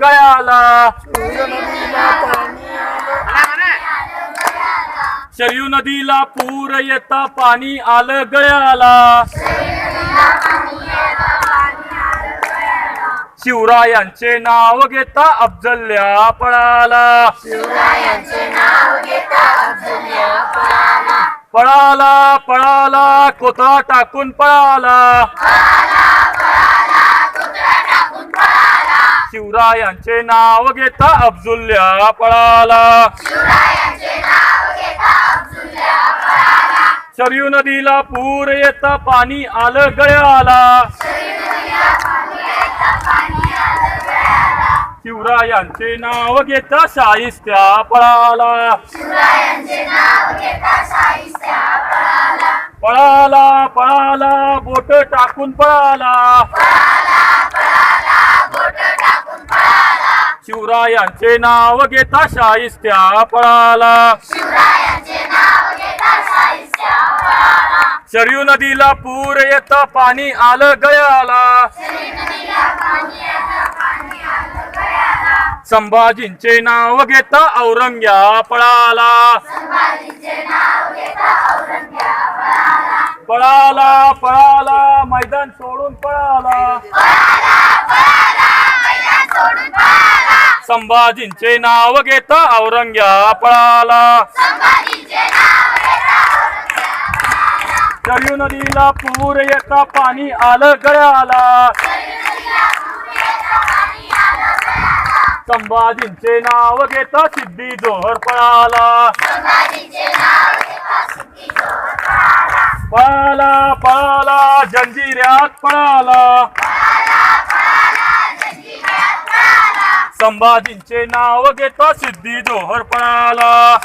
गळ्याला. शरयू नदीला पूर येता पाणी आलं गळ्याला. शिवरायांचे नाव घेता अफजल्या पळाला. पळाला पळाला कोथळा टाकून पळाला. शिवरायांचे नाव घेता अब्जुल्या पळाला. शरयू नदीला पूर येता पाणी आलं गळ्याला. शिवरायांचे नाव घेता शाहिस्त्या पळाला. पळाला पळाला बोट टाकून पळाला. शिवरायांचे नाव घेता शाहिस्त्या पळाला. शरयू नदीला पूर येता पाणी आलं गळ्याला संभाजींचे नाव घेता औरंग्या पळाला. पळाला. पळाला मैदान सोडून पळाला. संभाजींचे नाव घेता औरंग्या पळाला शरयू नदीला पूर येता पाणी आलं गळ्याला. संभाजींचे नाव घेता सिद्धी जोहर पळाला. पळाला पळाला जंजिऱ्यात पळाला. संभाजींचे नाव घेता सिद्धी जोहर पळाला.